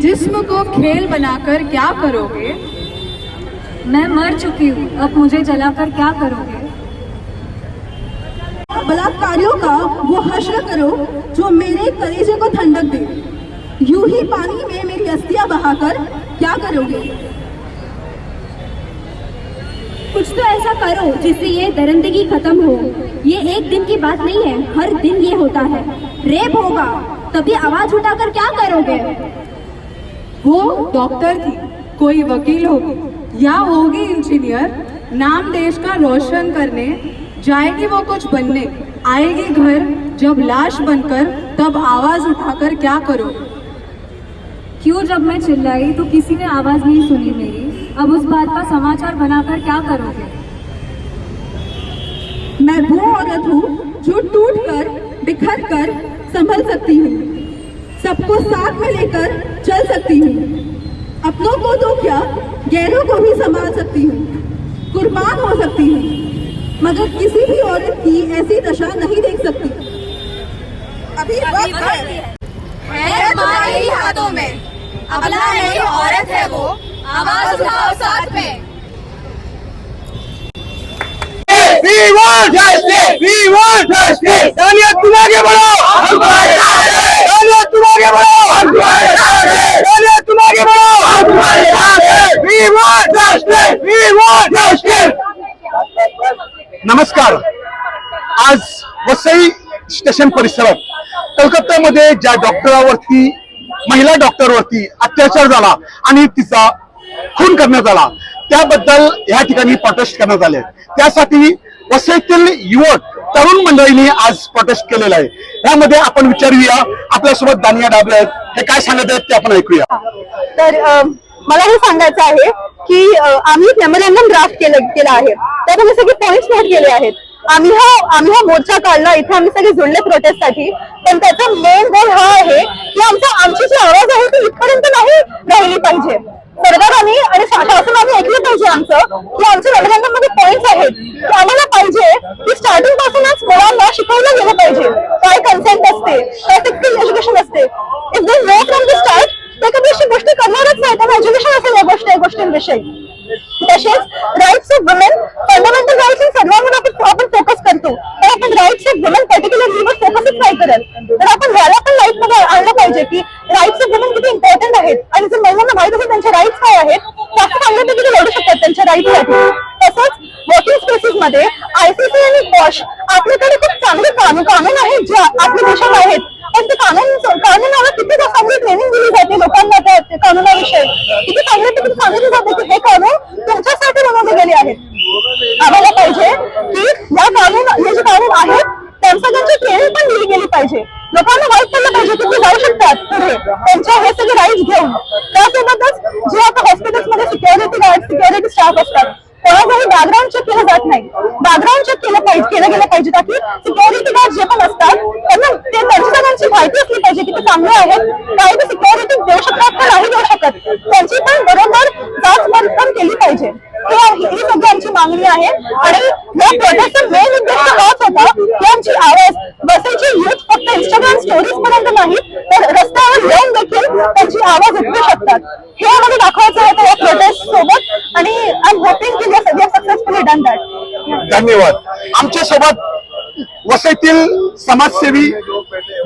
जिस्म को खेल बनाकर क्या करोगे? मैं मर चुकी हूँ, अब मुझे जलाकर क्या करोगे? बलात्कारियों का वो हश्र करो जो मेरे कलेजे को ठंडक दे। यूँ ही पानी में मेरी अस्थियाँ बहाकर क्या करोगे? कुछ तो ऐसा करो जिससे ये दरिंदगी खत्म हो। ये एक दिन की बात नहीं है, हर दिन ये होता है। रेप होगा, तभी आवाज़ उठाकर क्या करोगे? वो डॉक्टर थी कोई वकील होगी या होगी इंजीनियर नाम देश का रोशन करने जाएगी वो कुछ बनने आएगी घर जब लाश बनकर तब आवाज़ उठाकर क्या करोगे क्यों जब मैं चिल्लाई तो किसी ने आवाज़ नहीं सुनी मेरी। अब उस बात का समाचार बनाकर क्या करोगे? मैं वो औरत हूँ जो टूट कर बिखर कर संभल सकती हूँ। सबको साथ में लेकर चल सकती हूँ। अपनों को तो क्या गैरों को भी संभाल सकती हूँ। कुर्बान हो सकती हूँ मगर किसी भी औरत की ऐसी दशा नहीं देख सकती। अभी वक्त है। है तुम्हारे ही हाथों में। अबला नहीं औरत है वो। आवाज़ उठाओ साथ में। We want justice. We want justice. दानिया तुम आगे बढ़ो. हम तुम्हारे साथ हम तुम्हारे साथ हैं. हम तुम्हारे साथ हैं. नमस्कार आज वसई स्टेशन परिसरात कलकत्त्यामध्ये ज्या डॉक्टरावरती महिला डॉक्टरवरती अत्याचार झाला आणि तिचा खून करण्यात आला त्याबद्दल या ठिकाणी प्रोटेस्ट करण्यात आले त्यासाठी वसईतील युवक तरुण मंडळींनी आज प्रोटेस्ट केलेलं आहे. यामध्ये आपण विचारूया आपल्यासोबत दानिया डाबले आहेत. हे काय सांगत आहेत ते आपण ऐकूया. तर अ, मला हे सांगायचं आहे की अ, आम्ही मेमोरँडम ड्राफ्ट केलं केला आहे. त्यात आम्ही सगळे पॉईंट नोट केले आहेत. आम्ही हा आम्ही हा मोर्चा काढला. इथे आम्ही सगळे जुळले प्रोटेस्टसाठी पण त्याचा मेन गोल हा आहे की आमचा आमची जी आवाज आहे ती इथपर्यंत नाही राहिली पाहिजे. सरकारांनी आणि शा- शासनाने ऐकलं पाहिजे आमचं की आमच्या मेमोरॅन्डम पॉईंट्स आहेत. की आम्हाला पाहिजे की स्टार्टिंग पासूनच मुलांना शिकवलं गेलं पाहिजे. काय कन्सेंट असते काय सेक्सुअल एज्युकेशन असते. If they know from the start ते कधी अशी गोष्टी करणारच नाही. त्यांना एज्युकेशन असेल या गोष्टी गोष्टींविषयी. तसेच rights of women fundamental rights सर्वांवर आपण आपण फोकस करतो तर आपण राईट्स ऑफ वुमेन पर्टिक्युलर वर फोकसच नाही करत तर आपण ह्याला पण लाइटमध्ये आणलं पाहिजे की राईट्स ऑफ वुमेन किती इम्पॉर्टंट आहेत आणि जर महिलांना माहीत असेल त्यांचे राईट्स काय आहेत जास्त चांगल्यापैकी ते लढू माहिती आहे. तसंच वर्किंग स्पेसेस मध्ये आयसीसी आणि बॉश आपल्याकडे खूप चांगले कानून कानून आहेत जे आपल्या देशात आहेत. पण ते कानून कानूनाला किती चांगली ट्रेनिंग दिली जाते लोकांना त्या कानूनाविषयी? किती चांगल्यापैकी सांगितलं जाते की हे कानून तुमच्यासाठी बनवले गेले आहेत. आम्हाला पाहिजे की या कानून हे जे कानून आहेत त्या सगळ्यांची ट्रेनिंग पण दिली गेली पाहिजे. लोकांना माहीत पडलं पाहिजे की ते जाऊ शकतात पुढे. त्यांच्या हे सगळे राईट्स घेऊन त्यासोबतच जे आता हॉस्पिटल्समध्ये सिक्युरिटी गार्ड जात असतात. कोणाचाही बॅकग्राऊंड चेक केलं जात नाही. बॅकग्राऊंड चेक केलं पाहिजे केलं गेलं पाहिजे ताकी सिक्युरिटी गार्ड जे पण असतात त्यांना ते त्यांच्या सगळ्यांची माहिती असली पाहिजे की ते चांगले आहेत. काही ते सिक्युरिटी देऊ शकतात का नाही देऊ शकत. त्यांची पण बरोबर जाच पण केली पाहिजे. ही सगळी आमची मागणी आहे. आणि या प्रोटेस्टचा मेन उद्देश हाच होता की आमची आवाज बसायची युथ फक्त इंस्टाग्राम स्टोरीज पर्यंत नाही तर रस्त्यावर येऊन देखील त्यांची आवाज उठवू शकतात. हे आम्हाला दाखवायचं होतं या प्रोटेस्ट सोबत आणि I am hoping successfully done that धन्यवाद. आमच्यासोबत वसईतील समाजसेवी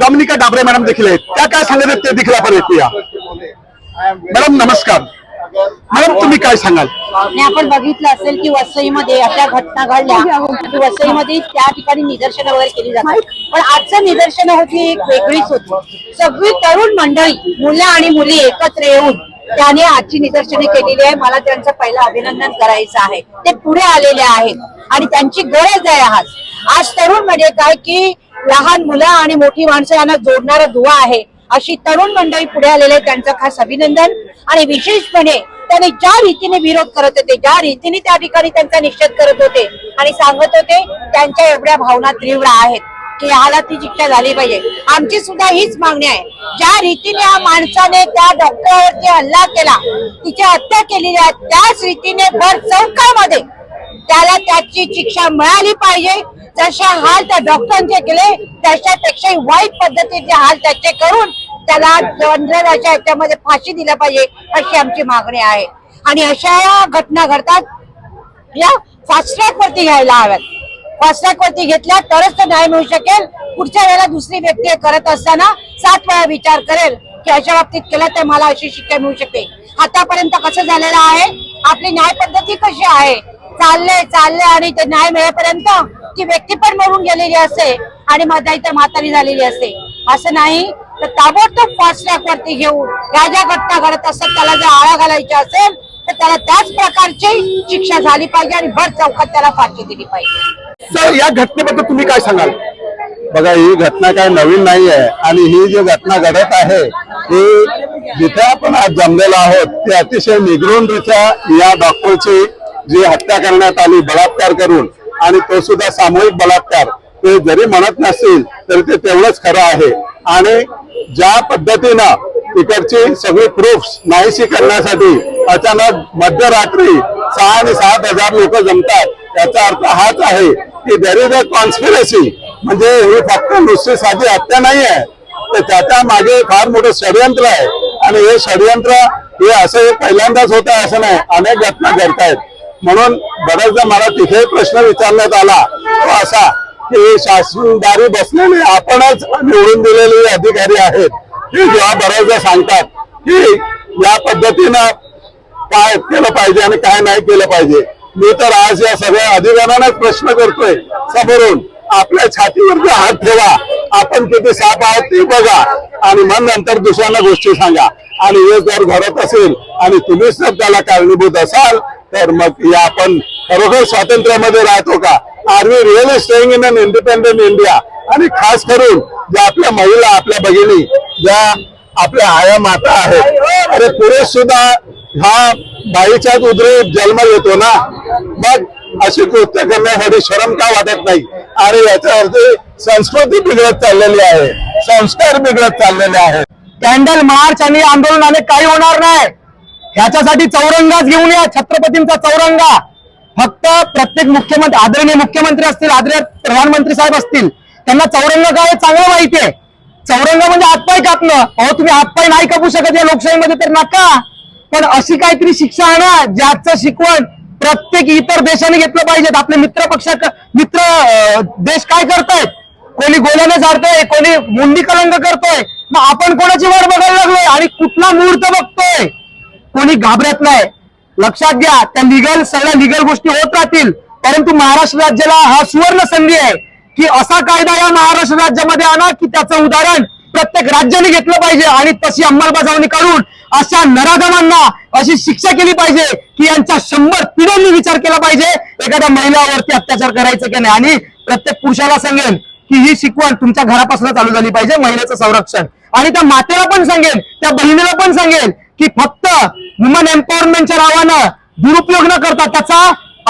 डॉमिनिका डाबरे मॅडम देखील आहेत. त्या काय सांगत ते देखील आपण ऐकूया. मॅडम नमस्कार. मॅडम तुम्ही काय सांगाल? आणि आपण बघितलं असेल की वसईमध्ये अशा घटना घडल्या. की वसईमध्ये त्या ठिकाणी निदर्शनं वगैरे केली जातात. पण आजचं निदर्शन होती एक वेगळीच होती. सगळी तरुण मंडळी मुलं आणि मुली एकत्र येऊन त्याने आजची निदर्शने केलेली आहे. मला त्यांचं पहिलं अभिनंदन करायचं आहे. ते पुढे आलेले आहेत आणि त्यांची गरज आहे आज. आज तरुण म्हणजे काय की लहान मुलं आणि मोठी माणसं यांना जोडणारा दुवा आहे. अशी तरुण मंडळी पुढे आलेले त्यांचं खास अभिनंदन. आणि विशेषपणे त्याने ज्या रीतीने विरोध करत होते ज्या रीतीने त्या ठिकाणी त्यांचा निषेध करत होते आणि सांगत होते त्यांच्या एवढ्या भावना तीव्र आहेत. ह्याला ती शिक्षा झाली पाहिजे. आमची सुद्धा हीच मागणी आहे. ज्या रीतीने या माणसाने त्या डॉक्टरवरती हल्ला केला तिची हत्या केलेली आहे त्याच रीतीने भर चौकामध्ये त्याला त्याची शिक्षा मिळाली पाहिजे. जशा हाल त्या डॉक्टरांचे केले त्याच्यापेक्षाही वाईट पद्धतीचे हाल त्याचे करून त्याला दंडाच्या याच्यामध्ये फाशी दिल्या पाहिजे अशी आमची मागणी आहे. आणि अशा या घटना घडतात या फास्ट ट्रॅक वरती घ्यायला हव्यात. फास्ट वरती घेतल्या तरच तो न्याय मिळू शकेल. पुढच्या वेळेला दुसरी व्यक्ती करत असताना सात वेळा विचार करेल की अशा बाबतीत केलं तर मला अशी शिक्षा मिळू शकते. आतापर्यंत कसं झालेलं आहे? आपली न्याय पद्धती कशी आहे? चालले चालले आणि ते न्याय मिळेपर्यंत ती व्यक्ती पण मरून गेलेली असते आणि मधाई तर म्हातारी झालेली असते. असं नाही तर ताबडतोब फास्ट ट्रॅक वरती घेऊन या ज्या घटना घडत असतात त्याला जर आळा घालायची असेल तर त्याला त्याच प्रकारची शिक्षा झाली पाहिजे आणि भर चौकात त्याला फाशी दिली पाहिजे. सर या घटनेबद्दल तुम्ही काय सांगाल? बघा ही घटना काय नवीन नाही आहे आणि ही जी घटना घडत आहे ती जिथे आपण आज जमलेलो आहोत ते अतिशय निगरूनरित्या या डॉक्टरची जी हत्या करण्यात आली बलात्कार करून आणि तो सुद्धा सामूहिक बलात्कार ते जरी म्हणत नसतील तरी ते तेवढंच खरं आहे. आणि ज्या पद्धतीनं तिकडची सगळी प्रूफ नाहीशी करण्यासाठी अचानक मध्यरात्री सहा आणि सात हजार लोक जमतात याचा अर्थ हाच आहे की देर इज अ कॉन्स्पिरसी म्हणजे ही फक्त नुसती साधी हत्या नाही आहे तर त्याच्यामागे फार मोठं षडयंत्र आहे. आणि हे षडयंत्र हे असं हे पहिल्यांदाच होत आहे असं नाही. अनेक घटना घडतायत. म्हणून बऱ्याचदा मला तिथे प्रश्न विचारण्यात आला. तो असा की शासनदारी बसलेले आपणच निवडून दिलेले अधिकारी आहेत. हे जेव्हा बऱ्याचदा सांगतात की या पद्धतीनं काय केलं पाहिजे आणि काय नाही केलं पाहिजे. मी तर आज या सगळ्या अधिकाऱ्यांनाच प्रश्न करतोय. समोरून आपल्या छातीवरती हात ठेवा. आपण किती साप आहात ते बघा. आणि मग नंतर दुसऱ्यांना गोष्टी सांगा. आणि हे जर घडत असेल आणि तुम्हीच जर त्याला कारणीभूत असाल तर मग या आपण खरोखर स्वातंत्र्यामध्ये राहतो का? Are we really staying in an independent India आणि खास करून ज्या आपल्या महिला आपल्या भगिनी ज्या आपल्या आया माता आहेत अरे पुरुष सुद्धा हा बाईच्या उदरे जन्म येतो ना. मग अशी कृत्य करण्यासाठी शरम का वाटत नाही? अरे याचा अर्थ संस्कृती बिघडत चाललेली आहे. संस्कार बिघडत चाललेले आहेत. कॅन्डल मार्च आणि आंदोलनाने काही होणार नाही. ह्याच्यासाठी चौरंगाच घेऊन या छत्रपतींचा चौरंगा. फक्त प्रत्येक मुख्यमंत्री आदरणीय मुख्यमंत्री असतील आदरणीय प्रधानमंत्री साहेब असतील त्यांना चौरंग काय चांगलं माहिती आहे. चौरंग म्हणजे हातपाय कापणं. अहो तुम्ही हातपाय नाही कापू शकत या लोकशाहीमध्ये तर नका. पण अशी काहीतरी शिक्षा आणा ज्याचं शिकवण प्रत्येक इतर देशाने घेतलं पाहिजेत आपले मित्र पक्ष मित्र देश काय करतायत कोणी गोल्याने झाडतोय कोणी मुंडी कलंग करतोय. मग आपण कोणाची वाट बघायला लागलोय? आणि कुठला मुहूर्त बघतोय? कोणी घाबरत नाही. लक्षात घ्या त्या लिगल सगळ्या लिगल गोष्टी होत राहतील. परंतु महाराष्ट्र राज्याला हा सुवर्ण संधी आहे की असा कायदा या महाराष्ट्र राज्यामध्ये आणा की त्याचं उदाहरण प्रत्येक राज्याने घेतलं पाहिजे आणि तशी अंमलबजावणी करून अशा नराधमांना अशी शिक्षा केली पाहिजे की यांचा शंभर पिढ्यांनी विचार केला पाहिजे. एखाद्या महिलावरती अत्याचार करायचं की नाही? आणि प्रत्येक पुरुषाला सांगेन की ही शिकवण तुमच्या घरापासून चालू झाली पाहिजे महिलेचं संरक्षण. आणि त्या मातेला पण सांगेल त्या बहिणीला पण सांगेल की फक्त वुमन एम्पॉवरमेंटच्या नावानं दुरुपयोग न करता त्याचा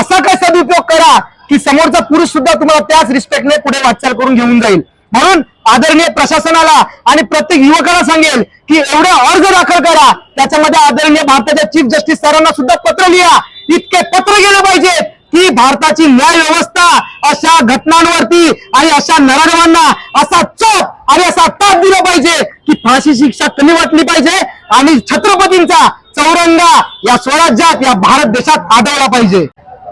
असा काय सदुपयोग करा की समोरचा पुरुष सुद्धा तुम्हाला त्याच रिस्पेक्टने पुढे वाटचाल करून घेऊन जाईल. म्हणून आदरणीय प्रशासनाला आणि प्रत्येक युवकाला सांगेल की एवढे अर्ज दाखल करा. त्याच्यामध्ये आदरणीय भारताच्या चीफ जस्टिस सरांना सुद्धा पत्र लिहा. इतके पत्र गेले पाहिजेत की भारताची न्याय व्यवस्था अशा घटनांवरती आणि अशा नराधमांना असा चोप आणि असा ताप दिला पाहिजे की फाशी शिक्षा कमी वाटली पाहिजे आणि छत्रपतींचा चौरंगा या स्वराज्यात या भारत देशात आढळला पाहिजे.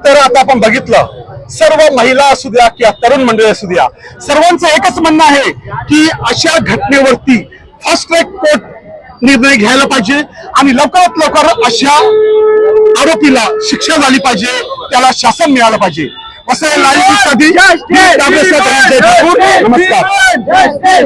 तर आता आपण बघितलं सर्व महिला असू द्या किंवा तरुण मंडळी असू द्या सर्वांचं एकच म्हणणं आहे की अशा घटनेवरती फर्स्ट ट्रॅक कोर्ट निर्णय घ्यायला पाहिजे आणि लवकरात लवकर अशा आरोपीला शिक्षा झाली पाहिजे त्याला शासन मिळालं पाहिजे. असं लाईव्ह नमस्कार.